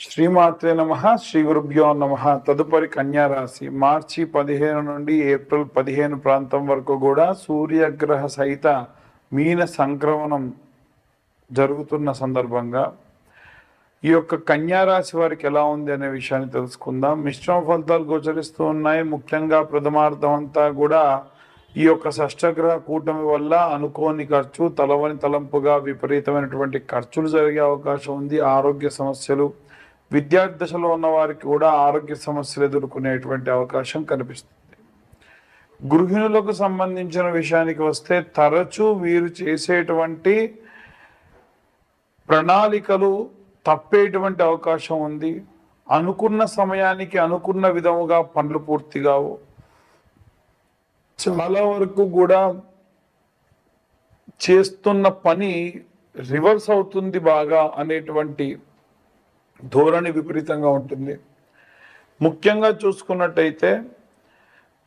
శ్రీమాత్రే నమ శ్రీ గురుభ్యో నమ. తదుపరి కన్యా రాశి మార్చి పదిహేను నుండి ఏప్రిల్ పదిహేను ప్రాంతం వరకు కూడా సూర్యగ్రహ సహిత మీన సంక్రమణం జరుగుతున్న సందర్భంగా ఈ యొక్క కన్యా రాశి వారికి ఎలా ఉంది అనే విషయాన్ని తెలుసుకుందాం. మిశ్రమ ఫలితాలు గోచరిస్తూ ఉన్నాయి. ముఖ్యంగా ప్రథమార్థం అంతా కూడా ఈ యొక్క షష్టగ్రహ కూటమి వల్ల అనుకోని ఖర్చు తలవని తలంపుగా విపరీతమైనటువంటి ఖర్చులు జరిగే అవకాశం ఉంది. ఆరోగ్య సమస్యలు విద్యార్థి దశలో ఉన్న వారికి కూడా ఆరోగ్య సమస్యలు ఎదుర్కొనేటువంటి అవకాశం కనిపిస్తుంది. గృహిణులకు సంబంధించిన విషయానికి వస్తే తరచూ వీరు చేసేటువంటి ప్రణాళికలు తప్పేటువంటి అవకాశం ఉంది. అనుకున్న సమయానికి అనుకున్న విధముగా పనులు పూర్తి కావు. చాలా వరకు కూడా చేస్తున్న పని రివర్స్ అవుతుంది బాగా అనేటువంటి ధోరణి విపరీతంగా ఉంటుంది. ముఖ్యంగా చూసుకున్నట్టయితే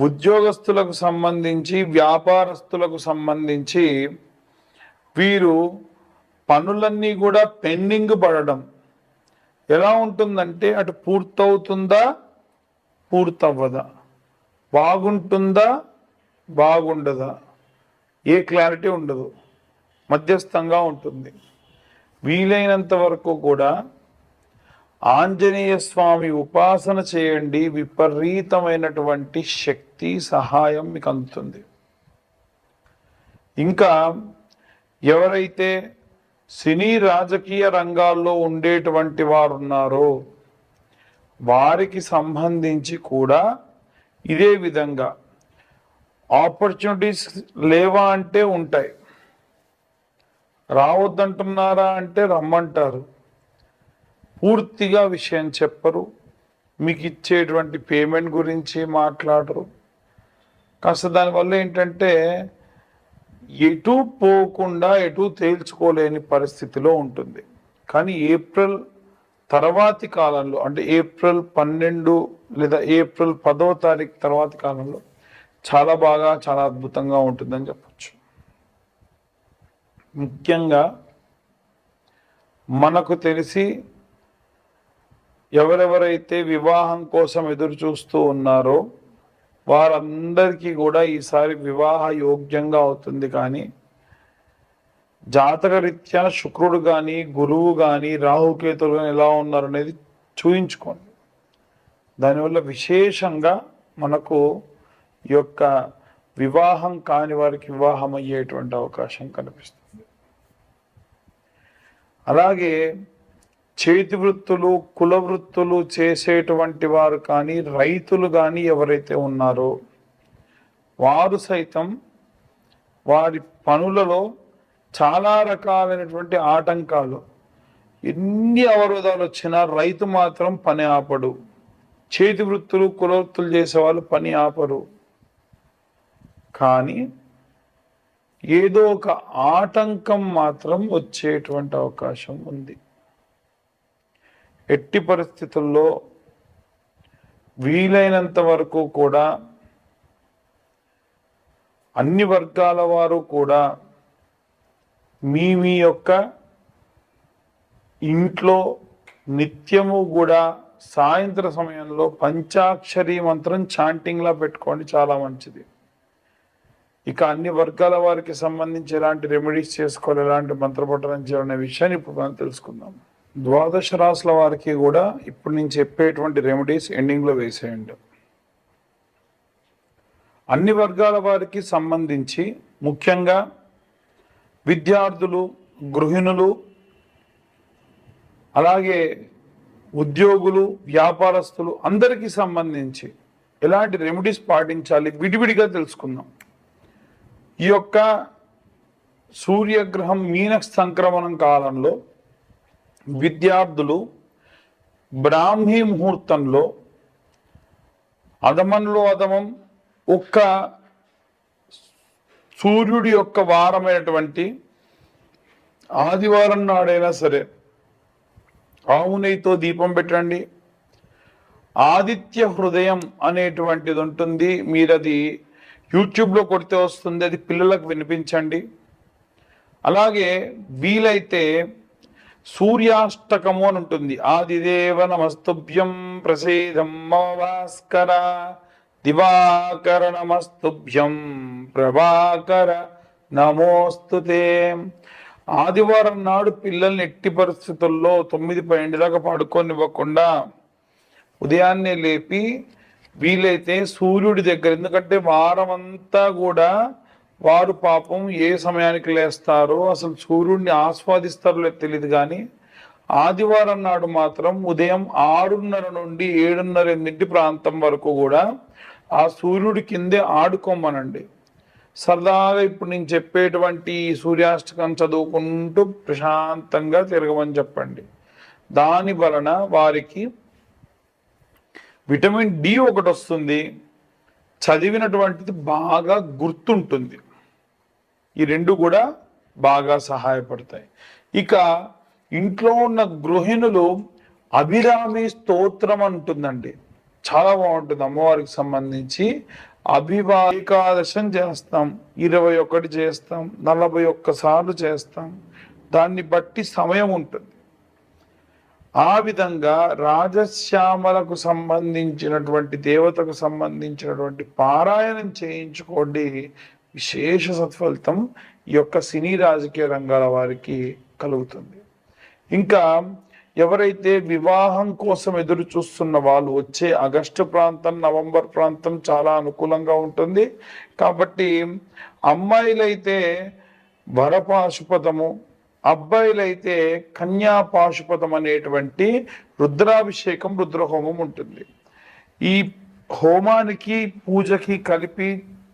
ఉద్యోగస్తులకు సంబంధించి వ్యాపారస్తులకు సంబంధించి వీరు పనులన్నీ కూడా పెండింగ్ పడడం. ఎలా ఉంటుందంటే అటు పూర్తవుతుందా పూర్తవ్వదా? బాగుంటుందా బాగుండదా? ఏ క్లారిటీ ఉండదు. మధ్యస్థంగా ఉంటుంది. వీలైనంత వరకు కూడా ఆంజనేయ స్వామి ఉపాసన చేయండి విపరీతమైనటువంటి శక్తి సహాయం మీకు అందుతుంది. ఇంకా ఎవరైతే సినీ రాజకీయ రంగాల్లో ఉండేటువంటి వారు ఉన్నారో వారికి సంబంధించి కూడా ఇదే విధంగా ఆపర్చునిటీస్ లేవా అంటే ఉంటాయి. రావద్దంటున్నారా అంటే రమ్మంటారు. పూర్తిగా విషయం చెప్పరు. మీకు ఇచ్చేటువంటి పేమెంట్ గురించి మాట్లాడరు. కాస్త దానివల్ల ఏంటంటే ఎటు పోకుండా ఎటు తేల్చుకోలేని పరిస్థితిలో ఉంటుంది. కానీ ఏప్రిల్ తర్వాతి కాలంలో అంటే ఏప్రిల్ పన్నెండు లేదా ఏప్రిల్ పదో తారీఖు తర్వాతి కాలంలో చాలా బాగా చాలా అద్భుతంగా ఉంటుందని చెప్పచ్చు. ముఖ్యంగా మనకు తెలిసి ఎవరెవరైతే వివాహం కోసం ఎదురు చూస్తూ ఉన్నారో వారందరికీ కూడా ఈసారి వివాహ యోగ్యంగా అవుతుంది కానీ జాతక రీత్యా శుక్రుడు కానీ గురువు కానీ రాహుకేతులు కానీ ఎలా ఉన్నారు అనేది చూయించుకోండి. దానివల్ల విశేషంగా మనకు ఈ యొక్క వివాహం కాని వారికి వివాహం అయ్యేటువంటి అవకాశం కనిపిస్తుంది. అలాగే చేతి వృత్తులు కుల వృత్తులు చేసేటువంటి వారు కానీ రైతులు కానీ ఎవరైతే ఉన్నారో వారు సైతం వారి పనులలో చాలా రకాలైనటువంటి ఆటంకాలు. ఎన్ని అవరోధాలు వచ్చినా రైతు మాత్రం పని ఆపడు. చేతి వృత్తులు కుల వృత్తులు చేసే వాళ్ళు పని ఆపరు. కానీ ఏదో ఒక ఆటంకం మాత్రం వచ్చేటువంటి అవకాశం ఉంది. ఎట్టి పరిస్థితుల్లో వీలైనంత వరకు కూడా అన్ని వర్గాల వారు కూడా మీ మీ యొక్క ఇంట్లో నిత్యము కూడా సాయంత్ర సమయంలో పంచాక్షరి మంత్రం చాంటింగ్లా పెట్టుకోండి చాలా మంచిది. ఇక అన్ని వర్గాల వారికి సంబంధించి ఎలాంటి రెమెడీస్ చేసుకోవాలి ఎలాంటి మంత్రపఠనం చేయాలనే విషయాన్ని ఇప్పుడు మనం తెలుసుకుందాం. ద్వాదశ రాసుల వారికి కూడా ఇప్పుడు నేను చెప్పేటువంటి రెమెడీస్ ఎండింగ్లో వేసేయండి. అన్ని వర్గాల వారికి సంబంధించి ముఖ్యంగా విద్యార్థులు గృహిణులు అలాగే ఉద్యోగులు వ్యాపారస్తులు అందరికీ సంబంధించి ఎలాంటి రెమెడీస్ పాటించాలి విడివిడిగా తెలుసుకుందాం. ఈ యొక్క సూర్యగ్రహం మీన సంక్రమణం కాలంలో విద్యార్థులు బ్రాహ్మీ ముహూర్తంలో అధమంలో అదమం ఒక్క సూర్యుడి యొక్క వారమైనటువంటి ఆదివారం నాడైనా సరే ఆవు నెయ్యితో దీపం పెట్టండి. ఆదిత్య హృదయం అనేటువంటిది ఉంటుంది. మీరు అది యూట్యూబ్లో కొడితే వస్తుంది. అది పిల్లలకు వినిపించండి. అలాగే వీలైతే సూర్యాష్టకము అని ఉంటుంది. ఆదిదేవ నమస్తుభ్యం ప్రసేదం భాస్కర దివాకర నమస్తుభ్యం ప్రభాకర నమోస్తుతే ఆదివారం నాడు పిల్లల్ని ఎట్టి పరిస్థితుల్లో తొమ్మిది పన్నెండు దాకా పడుకోనివ్వకుండా ఉదయాన్నే లేపి వీలైతే సూర్యుడి దగ్గర ఎందుకంటే వారం అంతా కూడా వారు పాపం ఏ సమయానికి లేస్తారో అసలు సూర్యుడిని ఆస్వాదిస్తారో తెలియదు కానీ ఆదివారం నాడు మాత్రం ఉదయం ఆరున్నర నుండి ఏడున్నర ఎనిమిది ప్రాంతం వరకు కూడా ఆ సూర్యుడి కిందే ఆడుకోమనండి. సరదాగా ఇప్పుడు నేను చెప్పేటువంటి సూర్యాష్టకం చదువుకుంటూ ప్రశాంతంగా తిరగమని చెప్పండి. దాని వలన వారికి విటమిన్ డి ఒకటి వస్తుంది. చదివినటువంటిది బాగా గుర్తుంటుంది. ఈ రెండు కూడా బాగా సహాయపడతాయి. ఇక ఇంట్లో ఉన్న గృహిణులు అభిరామి స్తోత్రం అంటుందండి. చాలా బాగుంటుంది అమ్మవారికి సంబంధించి. అభివా ఏకాదశం చేస్తాం ఇరవై ఒకటి చేస్తాం నలభై ఒక్క సార్లు చేస్తాం. దాన్ని బట్టి సమయం ఉంటుంది. ఆ విధంగా రాజశ్యామలకు సంబంధించినటువంటి దేవతకు సంబంధించినటువంటి పారాయణం చేయించుకోండి. విశేష సత్ఫలితం ఈ యొక్క సినీ రాజకీయ రంగాల వారికి కలుగుతుంది. ఇంకా ఎవరైతే వివాహం కోసం ఎదురు చూస్తున్న వాళ్ళు వచ్చే ఆగస్టు ప్రాంతం నవంబర్ ప్రాంతం చాలా అనుకూలంగా ఉంటుంది. కాబట్టి అమ్మాయిలైతే వరపాశుపదము అబ్బాయిలైతే కన్యా పాశుపదం అనేటువంటి రుద్రాభిషేకం రుద్రహోమం ఉంటుంది. ఈ హోమానికి పూజకి కలిపి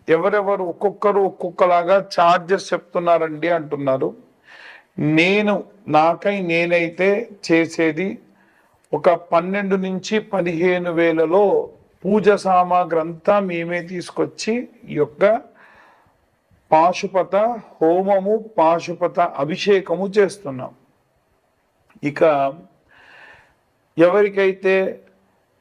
ఎవరెవరు ఒక్కొక్కరు ఒక్కొక్కలాగా చార్జెస్ చెప్తున్నారండి అంటున్నారు. నేను నాకై నేనైతే చేసేది ఒక పన్నెండు నుంచి పదిహేను వేలలో పూజ సామాగ్రి అంతా మేమే తీసుకొచ్చి ఈ యొక్క పాశుపత హోమము పాశుపత అభిషేకము చేస్తున్నాం. ఇక ఎవరికైతే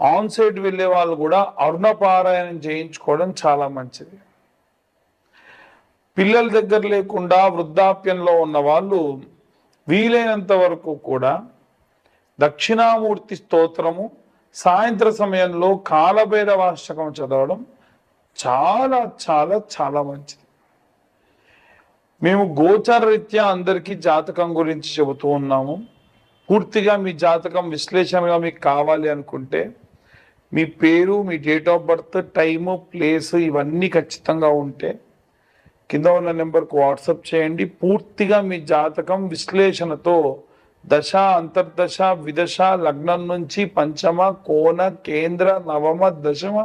ఆన్ సైట్ వెళ్ళే వాళ్ళు కూడా అరుణపారాయణం చేయించుకోవడం చాలా మంచిది. పిల్లల దగ్గర లేకుండా వృద్ధాప్యంలో ఉన్న వాళ్ళు వీలైనంత వరకు కూడా దక్షిణామూర్తి స్తోత్రము సాయంత్ర సమయంలో కాలభైరవాష్టకం చదవడం చాలా చాలా చాలా మంచిది. మేము గోచర రీత్యా అందరికీ జాతకం గురించి చెబుతూ ఉన్నాము. పూర్తిగా మీ జాతకం విశ్లేషణగా మీకు కావాలి అనుకుంటే మీ పేరు మీ date of birth time place ఇవన్నీ ఖచ్చితంగా ఉంటే కింద ఉన్న నెంబర్కు వాట్సాప్ చేయండి. పూర్తిగా మీ జాతకం విశ్లేషణతో దశ అంతర్దశ విదశ లగ్నం నుంచి పంచమ కోన కేంద్ర నవమ దశమ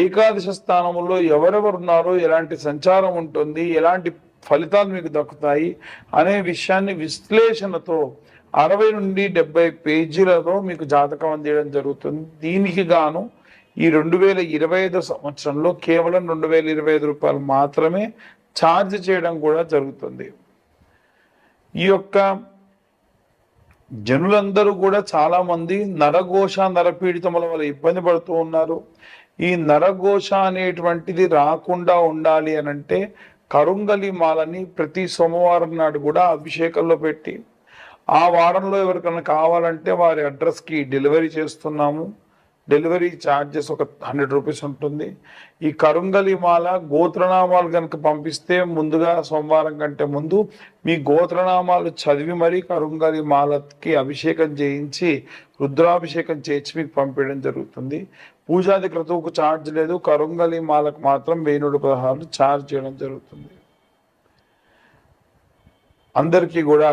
ఏకాదశ స్థానంలో ఎవరెవరు ఉన్నారో ఎలాంటి సంచారం ఉంటుంది ఎలాంటి ఫలితాలు మీకు దక్కుతాయి అనే విషయాన్ని విశ్లేషణతో అరవై నుండి డెబ్బై పేజీలలో మీకు జాతకం అందించడం జరుగుతుంది. దీనికి గాను ఈ రెండు వేల ఇరవై ఐదు సంవత్సరంలో కేవలం రెండు వేల ఇరవై ఐదు రూపాయలు మాత్రమే ఛార్జ్ చేయడం కూడా జరుగుతుంది. ఈ యొక్క జనులందరూ కూడా చాలామంది నరఘోష నరపీడితముల వల్ల ఇబ్బంది పడుతూ ఉన్నారు. ఈ నరఘోష అనేటువంటిది రాకుండా ఉండాలి అని అంటే కరుంగలి మాలని ప్రతి సోమవారం నాడు కూడా అభిషేకంలో పెట్టి ఆ వారంలో ఎవరికైనా కావాలంటే వారి అడ్రస్కి డెలివరీ చేస్తున్నాము. డెలివరీ ఛార్జెస్ ఒక హండ్రెడ్ రూపీస్ ఉంటుంది. ఈ కరుంగలి మాల గోత్రనామాలు కనుక పంపిస్తే ముందుగా సోమవారం కంటే ముందు మీ గోత్రనామాలు చదివి మరీ కరుంగలి మాలకి అభిషేకం చేయించి రుద్రాభిషేకం చేయించి మీకు పంపించడం జరుగుతుంది. పూజాది క్రతువుకు ఛార్జ్ లేదు. కరుంగలి మాలకు మాత్రం వెయ్యి నూట పదహారు ఛార్జ్ చేయడం జరుగుతుంది. అందరికీ కూడా